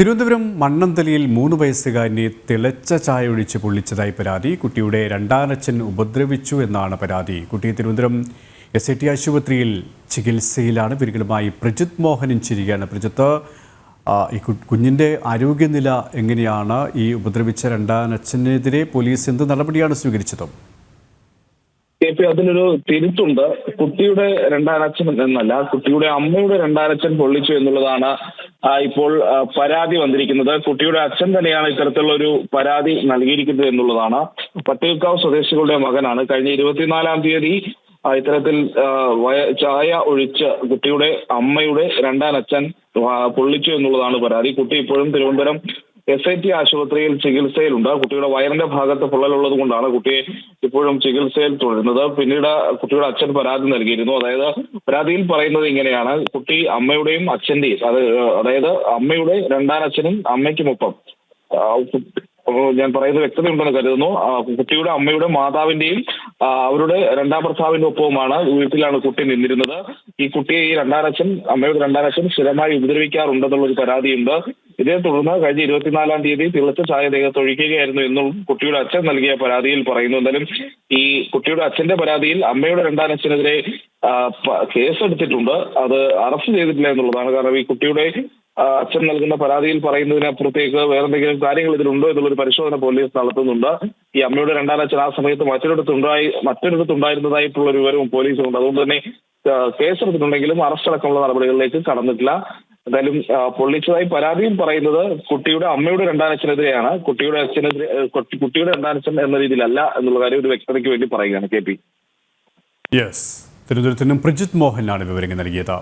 തിരുവനന്തപുരം മണ്ണന്തലിയിൽ മൂന്ന് വയസ്സുകാരനെ തിളച്ച ചായ ഒഴിച്ച് പൊള്ളിച്ചതായി പരാതി. കുട്ടിയുടെ രണ്ടാനച്ഛൻ ഉപദ്രവിച്ചു എന്നാണ് പരാതി. കുട്ടി തിരുവനന്തപുരം എസ് ഐ ടി ആശുപത്രിയിൽ ചികിത്സയിലാണ് വിവരങ്ങളുമായി പ്രജിത് മോഹനും ചിരികയാണ് പ്രജിത്ത് ഈ കുഞ്ഞിന്റെ ആരോഗ്യനില എങ്ങനെയാണ്? ഈ ഉപദ്രവിച്ച രണ്ടാനച്ഛനെതിരെ പോലീസ് എന്ത് നടപടിയാണ് സ്വീകരിച്ചത്? അതിനൊരു തിരുത്തുണ്ട്. കുട്ടിയുടെ രണ്ടാനച്ഛൻ എന്നല്ല കുട്ടിയുടെ അമ്മയുടെ രണ്ടാനച്ഛൻ പൊള്ളിച്ചു എന്നുള്ളതാണ് ഇപ്പോൾ പരാതി വന്നിരിക്കുന്നത്. കുട്ടിയുടെ അച്ഛൻ തന്നെയാണ് ഇത്തരത്തിലുള്ള ഒരു പരാതി നൽകിയിരിക്കുന്നത് എന്നുള്ളതാണ്. പട്ടികക്കാവ് സ്വദേശികളുടെ മകനാണ്. കഴിഞ്ഞ ഇരുപത്തിനാലാം തീയതി ഇത്തരത്തിൽ ചായ ഒഴിച്ച് കുട്ടിയുടെ അമ്മയുടെ രണ്ടാനച്ഛൻ പൊള്ളിച്ചു എന്നുള്ളതാണ് പരാതി. കുട്ടി ഇപ്പോഴും തിരുവനന്തപുരം എസ് ഐ ടി ആശുപത്രിയിൽ ചികിത്സയിലുണ്ട്. കുട്ടിയുടെ വയറിന്റെ ഭാഗത്ത് പൊള്ളലുള്ളത് കൊണ്ടാണ് കുട്ടിയെ ഇപ്പോഴും ചികിത്സയിൽ തുടരുന്നത്. പിന്നീട് കുട്ടിയുടെ അച്ഛൻ പരാതി നൽകിയിരുന്നു. അതായത് പരാതിയിൽ പറയുന്നത് ഇങ്ങനെയാണ്. കുട്ടി അമ്മയുടെയും അച്ഛന്റെയും അത് അതായത് അമ്മയുടെ രണ്ടാനച്ഛനും അമ്മയ്ക്കുമൊപ്പം ഞാൻ പറയുന്നത് വ്യക്തതയുണ്ടെന്ന് കരുതുന്നു. കുട്ടിയുടെ അമ്മയുടെ മാതാവിന്റെയും അവരുടെ രണ്ടാം ഭർത്താവിന്റെ ഒപ്പവുമാണ് വീട്ടിലാണ് കുട്ടി നിന്നിരുന്നത്. ഈ കുട്ടിയെ ഈ രണ്ടാനച്ഛൻ അമ്മയുടെ രണ്ടാനച്ഛൻ സ്ഥിരമായി ഉപദ്രവിക്കാറുണ്ടെന്നുള്ള ഒരു പരാതിയുണ്ട്. ഇതേ തുടർന്ന് കഴിഞ്ഞ ഇരുപത്തിനാലാം തീയതി തിളച്ച ചായ ദേഹത്ത് ഒഴിക്കുകയായിരുന്നു എന്നും കുട്ടിയുടെ അച്ഛൻ നൽകിയ പരാതിയിൽ പറയുന്നു. എന്തായാലും ഈ കുട്ടിയുടെ അച്ഛന്റെ പരാതിയിൽ അമ്മയുടെ രണ്ടാനച്ഛനെതിരെ കേസെടുത്തിട്ടുണ്ട്. അത് അറസ്റ്റ് ചെയ്തിട്ടില്ല എന്നുള്ളതാണ്. കാരണം ഈ കുട്ടിയുടെ അച്ഛൻ നൽകുന്ന പരാതിയിൽ പറയുന്നതിനപ്പുറത്തേക്ക് വേറെ എന്തെങ്കിലും കാര്യങ്ങൾ ഇതിലുണ്ടോ എന്നുള്ളൊരു പരിശോധന പോലീസ് നടത്തുന്നുണ്ട്. ഈ അമ്മയുടെ രണ്ടാനച്ഛൻ ആ സമയത്ത് മറ്റൊരിടത്തുണ്ടായി മറ്റൊരിടത്തുണ്ടായിരുന്നതായിട്ടുള്ള ഒരു വിവരവും പോലീസിനുണ്ട് അതുകൊണ്ട് തന്നെ കേസെടുത്തിട്ടുണ്ടെങ്കിലും അറസ്റ്റ് അടക്കമുള്ള നടപടികളിലേക്ക് കടന്നിട്ടില്ല. എന്തായാലും പൊള്ളിച്ചതായി പരാതിയും പറയുന്നത് കുട്ടിയുടെ അമ്മയുടെ രണ്ടാനച്ഛനെതിരെയാണ്. കുട്ടിയുടെ അച്ഛനെതിരെ കുട്ടിയുടെ രണ്ടാനച്ഛൻ എന്ന രീതിയിലല്ല എന്നുള്ള കാര്യം ഒരു വ്യക്തതയ്ക്ക് വേണ്ടി പറയുകയാണ് കെ പി. യെസ് തിരുവനന്തപുരത്ത് നിന്നും പ്രജിത് മോഹനാണ് വിവരങ്ങൾ നൽകിയത്.